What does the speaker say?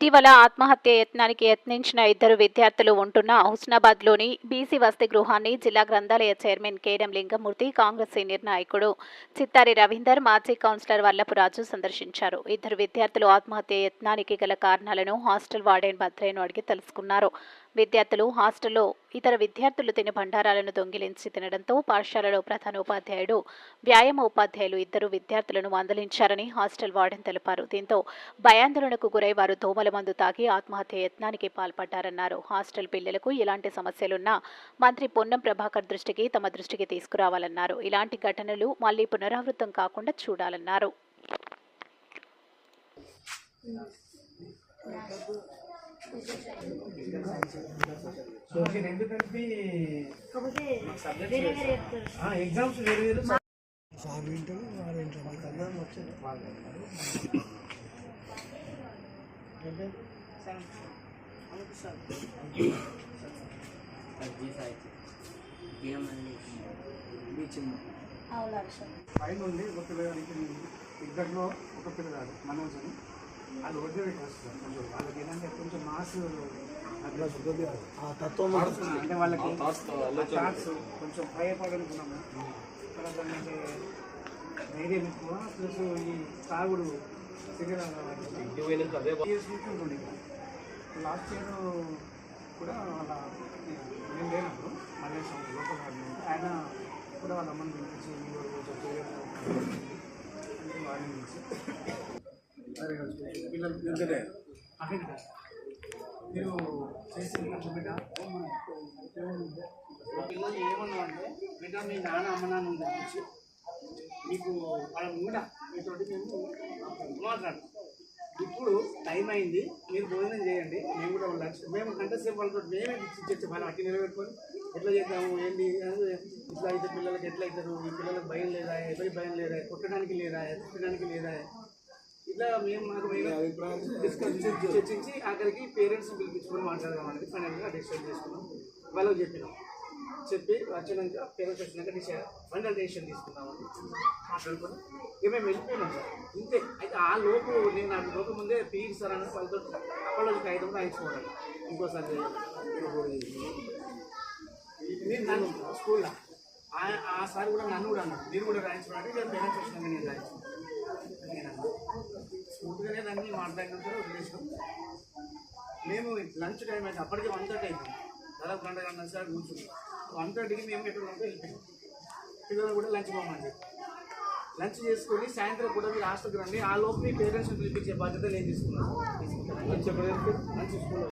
ఇటీవల ఆత్మహత్య యత్నానికి యత్నించిన ఇద్దరు విద్యార్థులు ఉంటున్న హుస్నాబాద్లోని బీసీ వసతి గృహాన్ని జిల్లా గ్రంథాలయ చైర్మన్ కేడం లింగమూర్తి కాంగ్రెస్ సీనియర్ నాయకుడు చిత్తారి రవీందర్ మాజీ కౌన్సిలర్ వల్లపురాజు సందర్శించారు. ఇద్దరు విద్యార్థులు ఆత్మహత్య యత్నానికి గల కారణాలను హాస్టల్ వార్డెన్ భద్రయ్యను అడిగి తెలుసుకున్నారు. విద్యార్థులు హాస్టల్లో ఇతర విద్యార్థులు తినే బండారాలను దొంగిలించి తినడంతో పాఠశాలలో ప్రధానోపాధ్యాయుడు వ్యాయామ ఉపాధ్యాయులు ఇద్దరు విద్యార్థులను మందలించారని హాస్టల్ వార్డెన్ తెలిపారు. దీంతో భయాందోళనకు గురై వారు దోమల మందు తాగి ఆత్మహత్య యత్నానికి పాల్పడ్డారన్నారు. హాస్టల్ పిల్లలకు ఎలాంటి సమస్యలున్నా మంత్రి పొన్నం ప్రభాకర్ దృష్టికి తమ దృష్టికి తీసుకురావాలన్నారు. ఇలాంటి ఘటనలు మళ్ళీ పునరావృతం కాకుండా చూడాలన్నారు. సో కలిపి ఆ, ఎగ్జామ్స్ వేరు వేరు సార్ వింటారు వారు వింటారు. వాళ్ళకి అందరం వచ్చేది వాళ్ళు పైన ఒక ఇద్దరిలో ఒక పిల్లగాడు మనోజ్ అని వాళ్ళు వడ్డీ పెట్టి వస్తారు కొంచెం వాళ్ళకి ఏంటంటే కొంచెం మాస్ అట్లా ఆ తత్వం అంటే వాళ్ళకి కొంచెం భయపడనుకున్నాము ధైర్యం ఎక్కువ ప్లస్ ఈ తాగుడు సిగరెట్ లాస్ట్ ఇయర్ కూడా వాళ్ళ నేను లేనప్పుడు మల్లేశ్ లోకల్ వాడిని ఆయన కూడా వాళ్ళ అమ్మని పిలిపించి మీరు కొంచెం వాళ్ళని పిలిచి పిల్లలు అక్కడ మీరు చేసింది బిడ్డ పిల్లలు ఏమన్నా అంటే బిడ్డ మీ నాన్న అమ్మ నాన్న ఉంది మీకు వాళ్ళ ముంగట మీతోటి మేము మాట్లాడతాం ఇప్పుడు టైం అయింది మీరు భోజనం చేయండి మేము కూడా లంచ్ మేము గంట సేపు వాళ్ళతో మేమే ఇచ్చి మనం అట్టి నిలబెట్టుకొని ఎట్లా చేద్దాము ఏంటి ఇట్లా అయితే పిల్లలకి ఎట్లా అవుతారు ఈ పిల్లలకు భయం లేదా ఎవరికి భయం లేదా కొట్టడానికి లేదా తిట్టడానికి లేదా ఇట్లా మేము మాకు చర్చించి ఆఖరికి పేరెంట్స్ పిలిపించుకొని మాట్లాడదామని ఫైనల్గా డిసైడ్ చేసుకున్నాం. వాళ్ళకి చెప్పినాం. చెప్పి వచ్చినాక పేరెంట్స్ వచ్చినాక డిసైడ్ ఫైనల్ డెసిషన్ తీసుకున్నామని మాట్లాడుకొని ఇక మేము వెళ్ళిపోయినాం సార్. ఇంతే. అయితే ఆ లోపు నేను నాకు లోపు ముందే పీఈడి సార్ అని వాళ్ళతో అప్పటికి ఐదు రాయించుకోవాలి ఇంకోసారి నేను నన్ను స్కూల్లో ఆ- సార్ కూడా నన్ను కూడా అన్నాడు. మీరు కూడా రాయించుకోవాలి ఇక పేరెంట్స్ వచ్చినాక నేను రాయించుకున్నాను. నేను స్కూల్గానే దాన్ని మాట్లాడిన తర్వాత వదిలేసాం మేము లంచ్ టైం అయితే అప్పటికి వన్ థర్టీ అయింది. దాదాపు గంట గంట సార్ కూర్చున్నాం. వన్ థర్టీకి మేము ఎక్కడ ఉంటే వెళ్ళిపోయాం. పిల్లలు కూడా లంచ్ పోమని చెప్పి. లంచ్ చేసుకొని సాయంత్రం కూడా మీరు హాస్టల్కి రండి. ఆ లోపు మీ పేరెంట్స్ని పిలిపించే బాధ్యత నేను తీసుకున్నాను. లంచ్ ఎక్కడ లంచ్ స్కూల్లో